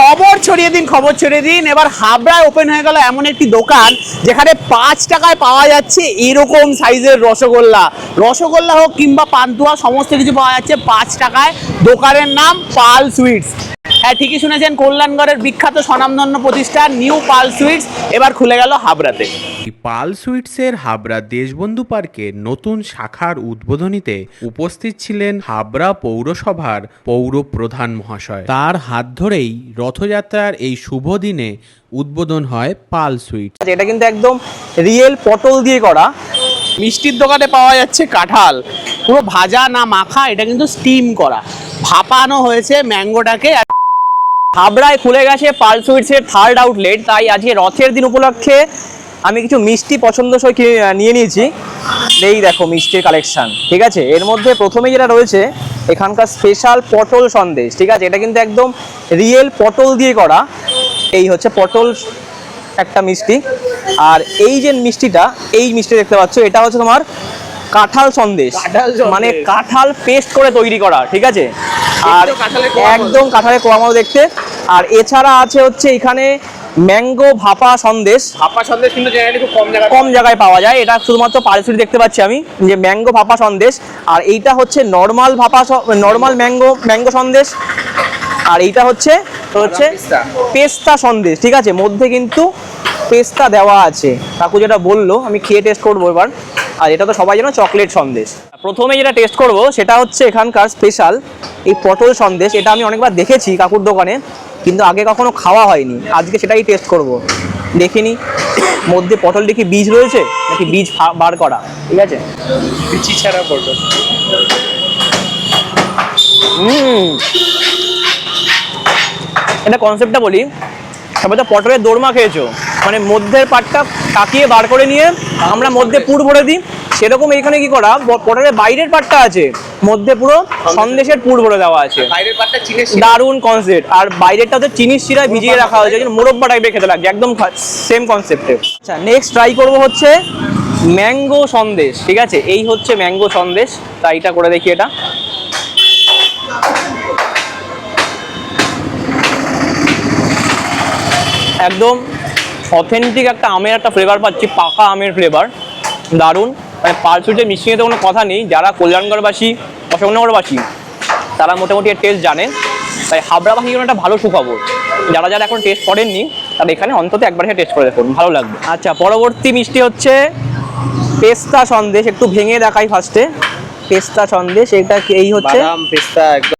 খবর ছড়িয়ে দিন, খবর ছড়িয়ে দিন। এবার হাবড়ায় ওপেন হয়ে গেল এমন একটি দোকান যেখানে পাঁচ টাকায় পাওয়া যাচ্ছে এরকম সাইজের রসগোল্লা। রসগোল্লা হোক কিংবা পান্তুয়া, সমস্ত কিছু পাওয়া যাচ্ছে পাঁচ টাকায়। দোকানের নাম পাল সুইটস। হ্যাঁ ঠিকই শুনেছেন কল্যাণগড়ের বিখ্যাত স্বনামধন্য প্রতিষ্ঠান নিউ পাল সুইটস এবার খুলে গেল হাবড়াতে। এই পাল সুইটসের হাবড়া দেশবন্ধু পার্কে নতুন শাখার উদ্বোধনীতে উপস্থিত ছিলেন হাবড়া পৌরসভার পৌর প্রধান মহাশয়। তার হাত ধরেই রথযাত্রার এই শুভ দিনে উদ্বোধন হয় পাল সুইটস। আচ্ছা, এটা কিন্তু একদম রিয়েল পটল দিয়ে করা। মিষ্টির দোকানে পাওয়া যাচ্ছে কাঁঠাল। পুরো ভাজা না মাখা এটা কিন্তু স্টিম করা। ভাপানো হয়েছে ম্যাঙ্গোটাকে হাবড়ায় খুলে গেছে পাল সুইটসের থার্ড আউটলেট তাই আজকে রথের দিন উপলক্ষে আমি কিছু মিষ্টি পছন্দসই নিয়ে নিয়েছি। এই দেখো মিষ্টির কালেকশন ঠিক আছে? এর মধ্যে প্রথমে যেটা রয়েছে এখানকার স্পেশাল পটল সন্দেশ ঠিক আছে? এটা কিন্তু একদম রিয়েল পটল দিয়ে করা। এই হচ্ছে পটল একটা মিষ্টি। আর এই যে মিষ্টিটা এই মিষ্টি দেখতে পাচ্ছ এটা হচ্ছে তোমার কাঁঠাল সন্দেশ। মানে কাঁঠাল পেস্ট করে তৈরি করা ঠিক আছে? আর। একদম কাঁঠালের কোয়া দেখতে। আর এছাড়া আছে হচ্ছে এখানে ম্যাঙ্গো ভাপা সন্দেশ। ভাপা সন্দেশ কিন্তু জেনারেলি খুব কম জায়গায় কম জায়গায় পাওয়া যায়। এটা শুধুমাত্র পালসুরি দেখতে পাচ্ছি আমি যে ম্যাঙ্গো ভাপা সন্দেশ। আর এইটা হচ্ছে নর্মাল ভাপা নর্মাল ম্যাঙ্গো ম্যাঙ্গো সন্দেশ। আর এইটা হচ্ছে হচ্ছে পেস্তা। পেস্তা সন্দেশ ঠিক আছে? মধ্যে কিন্তু পেস্তা দেওয়া আছে। কাকু যেটা বলল আমি খেয়ে টেস্ট করব এবার। আর এটা তো সবাই জানো চকলেট সন্দেশ। প্রথমে যেটা টেস্ট করব সেটা হচ্ছে এখানকার স্পেশাল এই পটল সন্দেশ। এটা আমি অনেকবার দেখেছি কাকুর দোকানে। কিন্তু আগে কখনো খাওয়া হয়নি। আজকে সেটাই টেস্ট করব। দেখিনি। মধ্যে পটল দেখি বীজ রয়েছে নাকি বীজ বার করা। ঠিক আছে? বিচি ছাড়া পটল। হুম। এটা কনসেপ্টটা বলি। তারপরে তো পটলের দোরমা খেয়েছো। মানে মধ্যের পাটটা কাকিয়ে বার করে নিয়ে আমরা মধ্যে পুর ভরে দিই। সেরকম এখানে কি করা? পটলের বাইরের পাটটা আছে মধ্যে পুরো সন্দেশের পুর ভরে দেওয়া আছে। বাইরের পাটটা চিনে দারুণ কনসেপ্ট আর বাইরেটা তো চিনির শিরায় ভিজিয়ে রাখা হয়েছে যেন মোরব্বা টাইপের খেতে লাগছে একদম সেম কনসেপ্টে আচ্ছা নেক্সট ট্রাই করব হচ্ছে ম্যাঙ্গো সন্দেশ ঠিক আছে? এই হচ্ছে ম্যাঙ্গো সন্দেশ তাই এটা করে দেখি এটা। একদম অথেন্টিক একটা আমের একটা ফ্লেভার পাচ্ছি পাকা আমের ফ্লেভার দারুণ। মানে পালসুটের মিষ্টি নিয়ে তো কোনো কথা নেই। যারা কল্যাণগড়বাসী অশোকনগরবাসী তারা মোটামুটি এর টেস্ট জানে তাই হাবড়াবাসী জন্য একটা ভালো সুখবর। যারা যারা এখন টেস্ট করেননি তারা এখানে অন্তত একবার টেস্ট করে দেখুন ভালো লাগবে। আচ্ছা পরবর্তী মিষ্টি হচ্ছে পেস্তা সন্দেশ একটু ভেঙে দেখাই ফার্স্টে পেস্তা সন্দেশ এটা কি- এই হচ্ছে? পেস্তা একদম